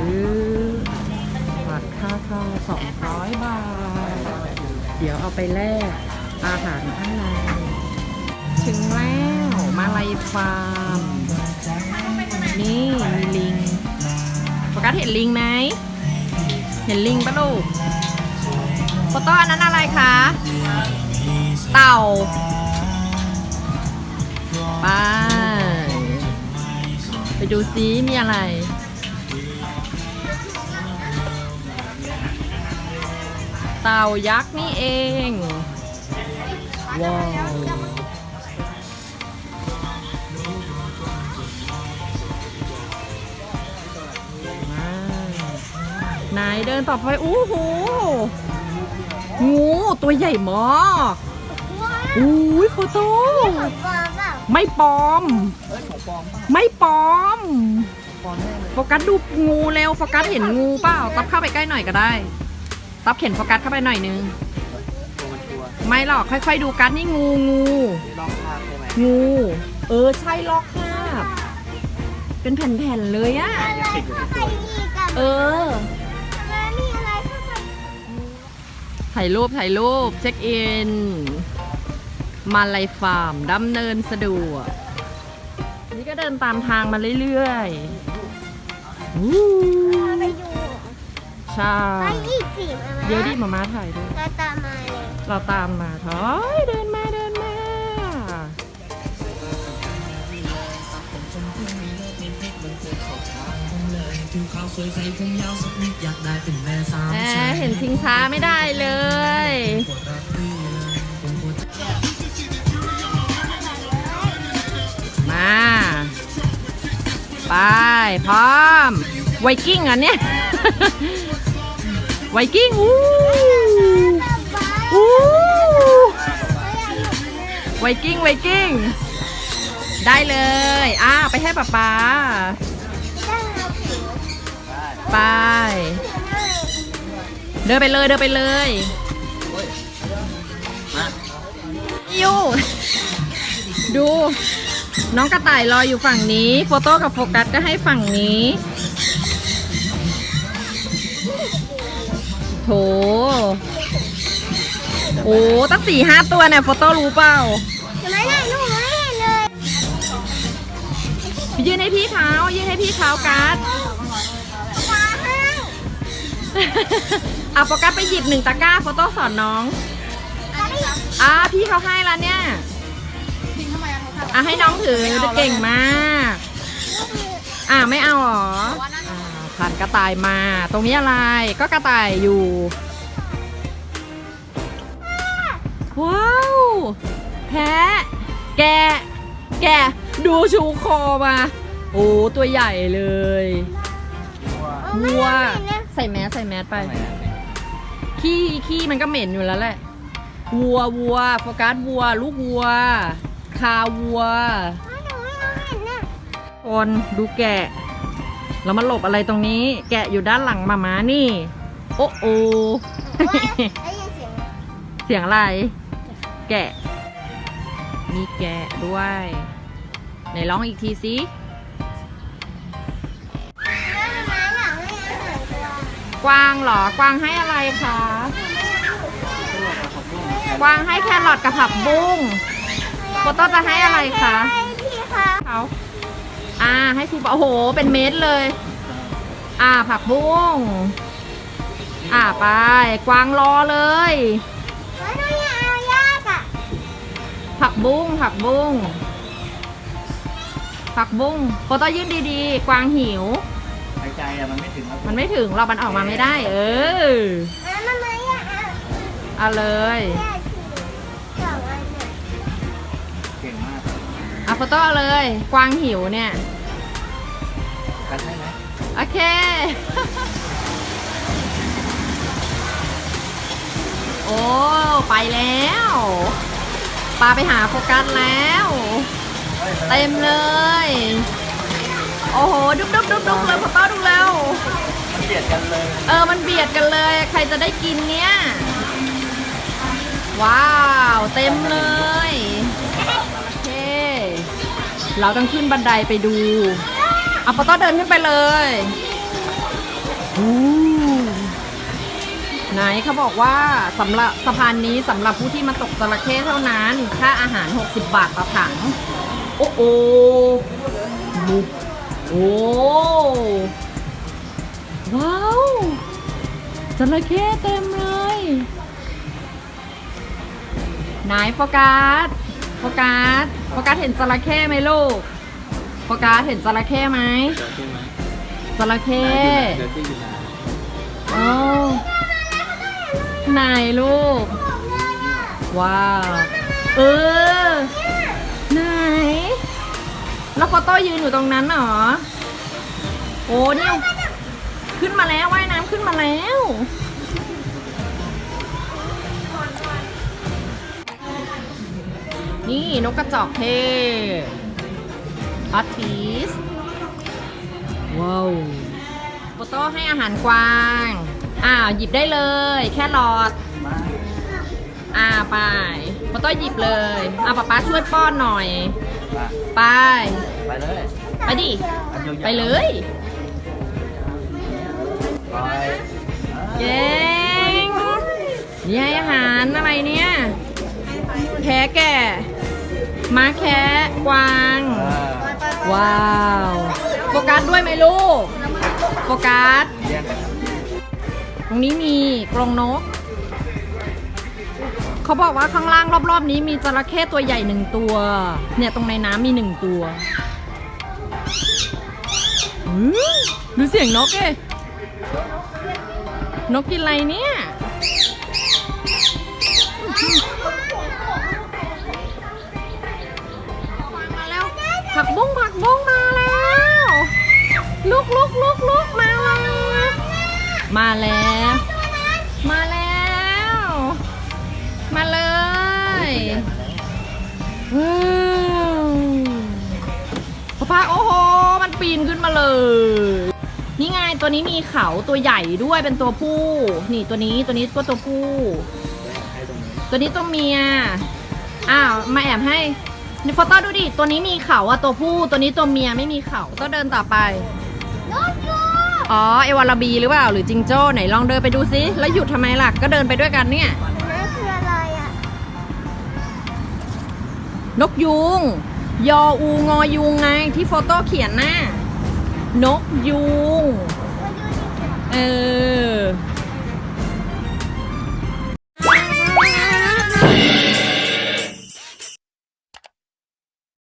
ซื้อบัตรค่าเข้า200 บาท เดี๋ยวเอาไปแลกอาหารข้างในถึงแล้วมาลายฟาร์ม นี่มีลิงโฟกัสเห็นลิงไหม เห็นลิงปะลูกโฟโต้อันนั้นอะไรคะ เต่าไปไปดูซิมีอะไร เต่ายักษ์นี่เอง ว้าวไหนเดินต่อไปอู้หูงูตัวใหญ่มากอุ้ยโฟโต้ไม่ปลอม ไม่ปลอม โฟกัสดูงูเร็ว โฟกัสเห็นงูเปล่าตับเข้าไปใกล้หน่อยก็ได้ ตับเข็นโฟกัสเข้าไปหน่อยนึง ตัวมันตัวไม่หรอกค่อยๆดูกันนี่งูงูที่ลองภาพใช่ไหมงู เออใช่ลอกคราบเป็นแผ่นๆเลยอะยังติดอยู่ที่ตัวอยู่เออ ถ่ายรูปถ่ายรูปเช็คอิน มาลายฟาร์มดำเนินสะดวก นี่ก็เดินตามทางมาเรื่อยๆอู้ ใช่เดี๋ยวดิมามาถ่ายด้วยตามมาเลยเราตามมาถอยเดินมาเดินมา แหมเห็นชิงช้าไม่ได้เลย มา ไป พร้อม ไวกิ้งเหรอะเนี่ย ไวกิ้งอู้อู้ไวกิ้งไวกิ้งได้เลยอ่าไปให้ป๊าป๊าไป เดินไปเลยเดินไปเลยมายูดู น้องกระต่ายรออยู่ฝั่งนี้ โฟโต้กับโฟกัสก็ให้ฝั่งนี้ โถโอ้ตั้งสี่ห้าตัวเนี่ยโฟโต้รู้เปล่าไม่ได้ลูกไม่เห็นเลยยืนให้พี่เขายืนให้พี่เขากัสตาให้อะโฟกัสไปหยิบหนึ่งตะกร้าโฟโต้สอนน้องอะพี่เขาให้แล้วเนี่ยอะให้น้องถือจะเก่งมาก อะไม่เอาเหรออ่า ผ่านกระต่ายมา ตรงนี้อะไรก็กระต่ายอยู่ว้าวแพะแกะแกะดูชูคอมา โอ้ตัวใหญ่เลยวัวใส่แมสใส่แมสไปตรงไหนอะขี้ขี้มันก็เหม็นอยู่แล้วแหละวัววัวโฟกัสวัว ลูกวัว คาวัวหนูไม่เห็นน่ะคนดูแกะ เรามาหลบอะไรตรงนี้ แกะอยู่ด้านหลังมาม้านี่ โอ้โอได้ยินเสียงเสียงอะไร แกะ มีแกะด้วยไหนร้องอีกทีสิแล้วทำไมอยากให้อาหารตัวกวางเหรอกวางให้อะไรคะกวางให้แครอทกับผักบุ้งโฟโต้จะให้อะไรคะให้พี่คะเขา อ่า ให้ครูบอกโอ้โห เป็นเม็ดเลย อ่า ผักบุ้ง อ่า ไป กวางรอเลย แล้วหนูอยากเอายากอะผักบุ้ง ผักบุ้ง ผักบุ้งโฟโต้ยื่นดีๆ กวางหิว หายใจอะมันไม่ถึงแล้วมันไม่ถึงเรามันออกมาไม่ได้ เออ แล้วมันไม่อยากเอาเอาเลยยาก โฟโต้เอาเลย กวางหิวเนี่ย กันใช่ไหมโอเค โอ้ ไปแล้วปลาไปหาโฟกัสแล้ว เต็มเลย โอ้โห ดุ๊บดุ๊บดุ๊บดุ๊บเลยพ่อต้อดูแล้ว มันเบียดกันเลย เออ มันเบียดกันเลย ใครจะได้กินเนี่ย ว้าว เต็มเลยโอเค เราต้องขึ้นบันไดไปดูเอาปอต้อเดินขึ้นไปเลยไหนเขาบอกว่าสำหรับสะพานนี้สำหรับผู้ที่มาตกจระเข้เท่านั้น ค่าอาหาร 60 บาทต่อถัง โอ้โอบุกโอ้ว้าวจระเข้เต็มเลยไหนโฟกัส โฟกัสโฟกัสเห็นจระเข้ไหมลูกโฟกัสเห็นจระเข้ไหมจระเข้โอ้ไหนลูก ว้าว เออ ไหน แล้วโฟโต้ยืนอยู่ตรงนั้นเหรอ โอ้เนี่ยขึ้นมาแล้วว่ายน้ำขึ้นมาแล้ว นี่นกกระจอกเทศอาร์ติสว้าวโฟโต้ให้อาหารกวาง อ่าหยิบได้เลย แค่หลอดมาอ่าไปโฟโต้หยิบเลยอ่าป๊าป๊าช่วยป้อนหน่อยมาไป ไปเลยไปดิอันยาวๆไปเลย ไปเย้งนี่ให้อาหารอะไรเนี่ยแค่แก่ ม้าแค่กวางอ่าว้าว โฟกัสด้วยไหมลูก โฟกัสเลี้ยงกันตรงนี้มีกรงนก เขาบอกว่าข้างล่างรอบๆ นี้มีจระเข้ตัวใหญ่หนึ่งตัว เนี่ยตรงในน้ำมีหนึ่งตัวอื้อดูเสียงนกเอ้นกกินอะไรเนี่ย ผักบุ้งผักบุ้งมาแล้ว ลุกลุกลุกลุกมาแล้ว มาแล้ว มาแล้ว มาเลยว้าวพ่อพาโอ้โห มันปีนขึ้นมาเลย นี่ไงตัวนี้มีเขาตัวใหญ่ด้วยเป็นตัวผู้ นี่ตัวนี้ตัวนี้ก็ตัวผู้ ตัวนี้ตัวเมีย อ้าว มาแอบให้ นี่โฟโต้ดูดิ ตัวนี้มีเขาอะตัวผู้ ตัวนี้ตัวเมียไม่มีเขาต้องเดินต่อไปรถยูอ๋อ เอวาลาบีหรือเปล่า หรือจิงโจ้ไหนลองเดินไปดูซิแล้วหยุดทำไมล่ะ ก็เดินไปด้วยกันเนี่ย นั่นคืออะไรอะ นกยูงยออูงอยูงไงที่โฟโต้เขียนน่ะนกยูงมันอยู่ที่เออ